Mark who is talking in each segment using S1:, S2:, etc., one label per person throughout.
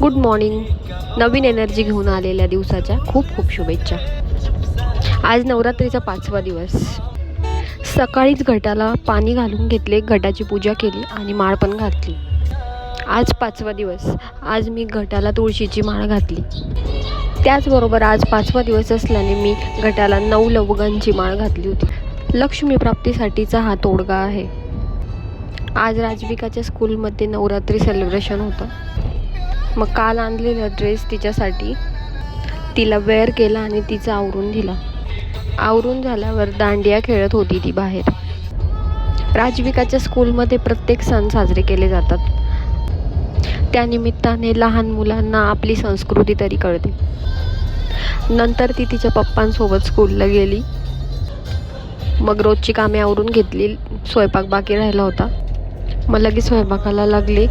S1: Good morning नवीन energy घेऊन आलेल्या दिवसाच्या खूप खूप शुभेच्छा. आज नवरात्रीचा पाचवा दिवस. सकाळीच घटाला पाणी घालून घेतले घटाची पूजा केली आणि माळ पण घातली. आज पाचवा दिवस. आज मी घटाला तुळशीची माळ घातली. त्याचबरोबर आज पाचवा दिवस असल्याने मी घटाला नऊ लवगांची माळ घातली होती. लक्ष्मी प्राप्तीसाठीचा हा तोडगा आहे. आज राजविकाच्या स्कूलमध्ये नवरात्री सेलिब्रेशन होतं. मग काल आणलेला ड्रेस तिच्यासाठी तिला वेअर केला आणि तिचा आवरून दिला. आवरून झाल्यावर दांडिया खेळत होती ती बाहेर. राजविकाच्या स्कूलमध्ये प्रत्येक सण साजरे केले जातात. त्यानिमित्ताने लहान मुलांना आपली संस्कृती तरी कळते. नंतर ती तिच्या पप्पांसोबत स्कूलला गेली. मग रोजची कामे आवरून घेतली. स्वयंपाक बाकी राहिला होता. मग लगेच स्वयंपाकाला लागले.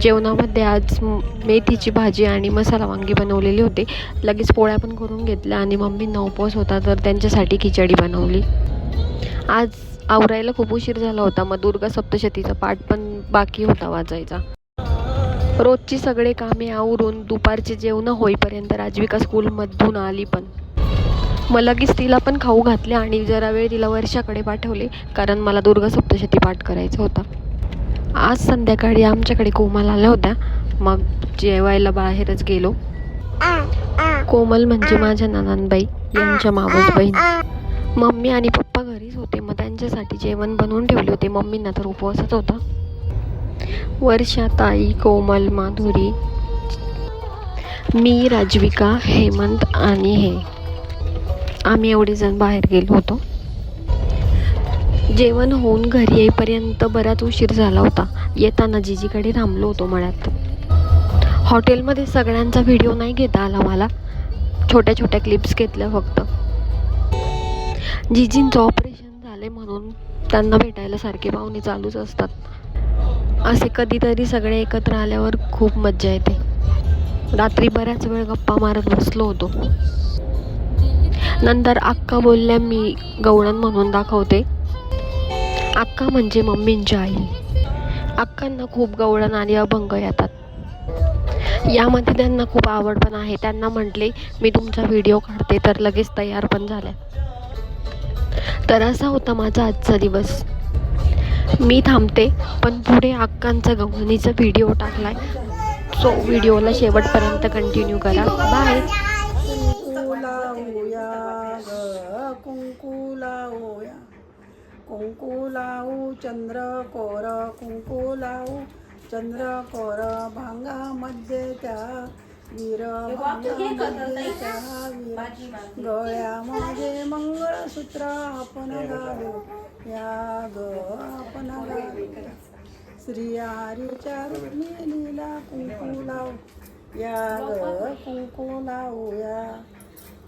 S1: जेवणामध्ये आज मेथीची भाजी आणि मसाला वांगी बनवलेली होते. लगेच पोळ्या पण करून घेतल्या आणि मम्मींना उपवास होता तर त्यांच्यासाठी खिचडी बनवली. आज आवरायला खूप उशीर झाला होता मग दुर्गा सप्तशतीचा पाठ पण बाकी होता वाचायचा रोजची सगळे कामे आवरून दुपारचे जेवणं होईपर्यंत राजविका स्कूलमधून आली पण. मग लगेच तिला पण खाऊ घातले आणि जरा वेळ तिला वर्षाकडे पाठवले कारण मला दुर्गा सप्तशती पाठ करायचा होता. आज संध्याकाळी आमच्याकडे कोमल आल्या होत्या. मग जेवायला बाहेरच गेलो. कोमल म्हणजे माझ्या नानांबाई यांच्या मावस बहीण. मम्मी आणि पप्पा घरीच होते. मग त्यांच्यासाठी जेवण बनवून ठेवले होते. मम्मींना तर उपवासच होता. वर्षा ताई कोमल माधुरी मी राजविका हेमंत आणि हे. आम्ही एवढे जण बाहेर गेलो होतो. जेवण होऊन घरी येईपर्यंत बराच उशीर झाला होता. येताना जिजीकडे थांबलो होतो मळ्यात. हॉटेलमध्ये सगळ्यांचा व्हिडिओ नाही घेता आला मला. छोट्या छोट्या क्लिप्स घेतल्या फक्त. जिजींचं ऑपरेशन झाले म्हणून त्यांना भेटायला सारखे पाहुणे चालूच असतात. असे कधीतरी सगळे एकत्र आल्यावर खूप मज्जा येते. रात्री बऱ्याच वेळ गप्पा मारत बसलो होतो. नंतर अक्का बोलल्या मी गवळण म्हणून दाखवते. अक्का म्हणजे मम्मींची आई. अक्कांना खूप गवळण आणि अभंग येतात. यामध्ये त्यांना खूप आवड पण आहे. त्यांना म्हटले मी तुमचा व्हिडिओ काढते. तर लगेच तयार पण झाल्या. तर असा होता माझा आजचा दिवस. मी थांबते पण पुढे अक्कांचा गवळणीचा व्हिडिओ टाकलाय. सो व्हिडिओला शेवटपर्यंत कंटिन्यू करा. बाय
S2: कुंकू लावूया ग कुंकू लावू चंद्र कोर कुंकू लावू चंद्र कोर भांगामध्ये त्या वीर भांगामध्ये त्या वीर गळ्यामध्ये मंगळसूत्र आपण घालू. या ग आपण घालू. श्री हरीच्या रुक्मिणीला कुंकू लावू या ग कुंकू लावूया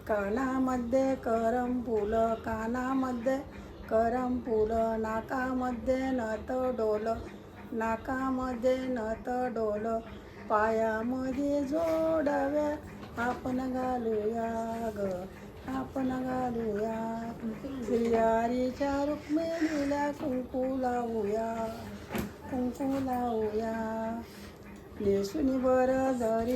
S2: कानामध्ये करम फुलं कानामध्ये करम नाकामध्ये नत डोल नाकामध्ये नत डोल. पायामध्ये जोडव्या आपण घालूया ग आपण घालूया. श्रीहरीच्या रुक्मिणीला कुंकू लावूया कुंकू लावूया. लेसुनी बरं जरी